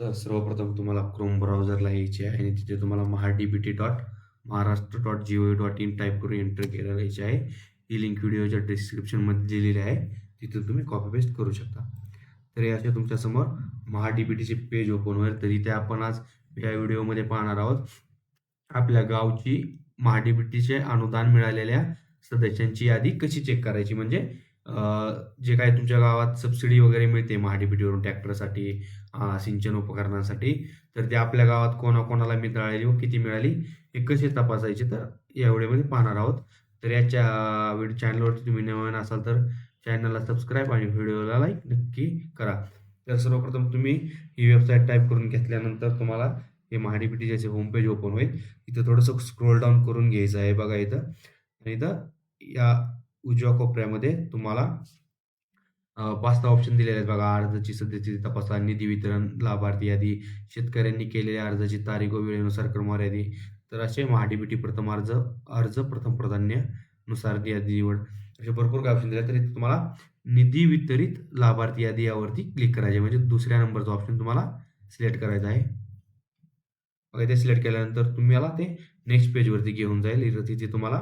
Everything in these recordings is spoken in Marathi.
तर सर्वप्रथम तुम्हाला क्रोम ब्राउझरला यायचे आहे आणि तिथे तुम्हाला Maha D B T dot Maharashtra dot G O dot in type करून एंटर केलं यायचे आहे. ही लिंक व्हिडिओच्या डिस्क्रिप्शनमध्ये दिलेली आहे. तिथे तुम्ही कॉपी पेस्ट करू शकता. तर हे असे तुमच्यासमोर महा डी बी टीचे पेज ओपन होईल. तर इथे आपण आज या व्हिडिओमध्ये पाहणार आहोत. आपल्या गावची महा डी टीचे अनुदान मिळालेल्या सदस्यांची यादी कशी चेक करायची? म्हणजे जे काय तुमच्या गावात सबसिडी वगैरे मिळते महाडीपीटीवरून ट्रॅक्टरसाठी सिंचन उपकरणांसाठी तर ते आपल्या गावात कोणाकोणाला मिळाली व किती मिळाली हे कसे तपासायचे तर या व्हिडिओमध्ये पाहणार आहोत. तर या व्हिडिओ चॅनलवरती तुम्ही नवीन असाल तर चॅनलला सबस्क्राईब आणि व्हिडिओला लाईक नक्की करा. तर सर्वप्रथम तुम्ही ही वेबसाईट टाईप करून घेतल्यानंतर तुम्हाला हे महाडीपीटीचे होम होमपेज ओपन होईल इथं थोडंसं स्क्रोल डाऊन करून घ्यायचं आहे बघा इथं. आणि इथं या उजव्या कोपऱ्यामध्ये तुम्हाला पाच सहा ऑप्शन दिलेले आहेत बघा. अर्जाची सध्याची तपासा निधी वितरण लाभार्थी यादी शेतकऱ्यांनी केलेल्या अर्जाची तारीख व वेळेनुसार क्रमवार यादी. तर असे महाडीबीटी प्रथम अर्ज अर्ज प्रथम प्राधान्यानुसार यादी निवड. असे भरपूर काय ऑप्शन दिले तर इथे तुम्हाला निधी वितरित लाभार्थी यादी यावरती क्लिक करायचे म्हणजे दुसऱ्या नंबरचा ऑप्शन तुम्हाला सिलेक्ट करायचा आहे. बघा ते सिलेक्ट केल्यानंतर तुम्हाला ते नेक्स्ट पेजवरती घेऊन जाईल. तिथे तुम्हाला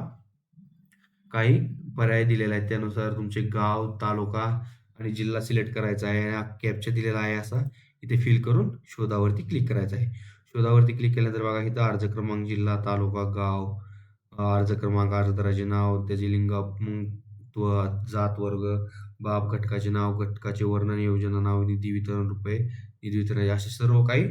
काही पर्याय दिलेला आहेत त्यानुसार तुमचे गाव तालुका आणि जिल्हा सिलेक्ट करायचा आहे. हा कॅप्चा दिलेला आहे असा. इथे फिल करून शोधावरती क्लिक करायचं आहे. शोधावरती क्लिक केल्यानंतर बघा इथं अर्ज क्रमांक जिल्हा तालुका गाव. अर्ज क्रमांक अर्जदाराचे नाव त्याचे लिंग मग जात वर्ग बाप घटकाचे नाव घटकाचे वर्णन योजना नाव निधी वितरण रुपये निधी वितरण असे सर्व काही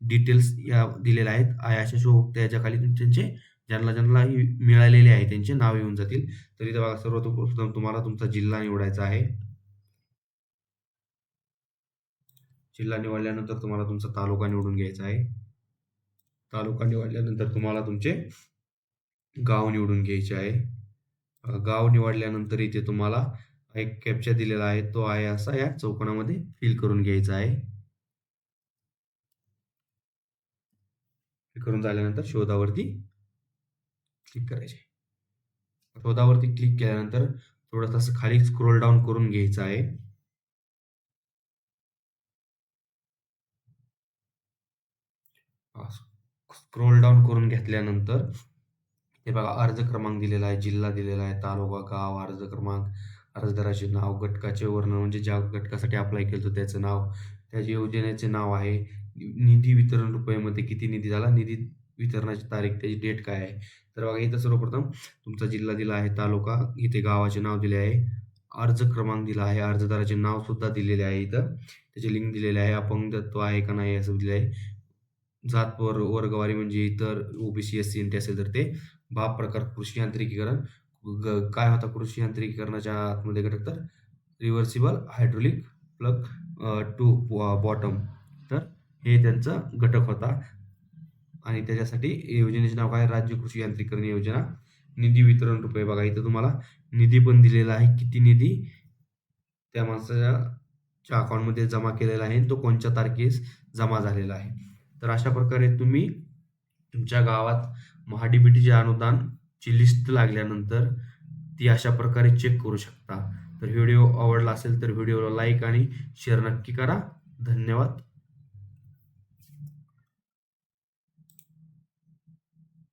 डिटेल्स या दिलेल्या आहेत. आहे अशा शो त्याच्याखाली तुम- त्यांचे ज्यांना ज्यांना ही मिळालेले आहे त्यांचे नाव येऊन जातील. तर इथे बघा सर्वप्रथम तुम्हाला तुमचा जिल्हा निवडायचा आहे. जिल्हा निवडल्यानंतर तुम्हाला तुमचा तालुका निवडून घ्यायचा आहे. तालुका निवडल्यानंतर तुम्हाला तुमचे गाव निवडून घ्यायचे आहे. गाव निवडल्यानंतर इथे तुम्हाला एक कॅप्चा दिलेला आहे. तो आहे असा या चौकोनामध्ये फिल करून घ्यायचा आहे. फिल करून झाल्यानंतर शोधावरती क्लिक करायचे. शोधावरती क्लिक केल्यानंतर थोडंसं असं खाली स्क्रोल डाऊन करून घ्यायचं आहे. स्क्रोल डाऊन करून घेतल्यानंतर हे बघा अर्ज क्रमांक दिलेला आहे जिल्हा दिलेला आहे तालुका गाव अर्ज क्रमांक अर्जदाराचे नाव घटकाचे वर्णन म्हणजे ज्या घटकासाठी अप्लाय केलं होतं त्याचं नाव त्याच्या योजनेचे नाव आहे निधी वितरण रुपयामध्ये किती निधी झाला? निधी वितरणाची तारीख त्याची डेट काय आहे? तर बघा इथं सर्वप्रथम तुमचा जिल्हा दिला आहे तालुका. इथे गावाचे नाव दिले आहे. अर्ज क्रमांक दिला आहे. अर्जदाराचे नाव सुद्धा दिलेले आहे इथं. त्याचे लिंक दिलेले आहे. अपंगत्व आहे का नाही असं दिलं आहे. जात वर वर्गवारी म्हणजे इतर OBC S C N T असेल तर ते. बाप प्रकार कृषी यांत्रिकीकरण. ग- काय होता कृषी यांत्रिकीकरणाच्या आतमध्ये घटक तर? Reversible hydraulic plough two bottom तर हे त्यांचं घटक होता. आणि त्याच्यासाठी योजनेचे नाव काय? राज्य कृषी यांत्रिकरण योजना. निधी वितरण रुपये बघा इथं तुम्हाला निधी पण दिलेला आहे. किती निधी? त्या माणसाच्या अकाउंटमध्ये जमा केलेला आहे आणि तो कोणत्या तारखेस जमा झालेला आहे? तर अशा प्रकारे तुम्ही तुमच्या गावात महाडीबीटीचे अनुदानची लिस्ट लागल्यानंतर ती अशा प्रकारे चेक करू शकता. तर व्हिडिओ आवडला असेल तर व्हिडिओला लाईक आणि शेअर नक्की करा. धन्यवाद.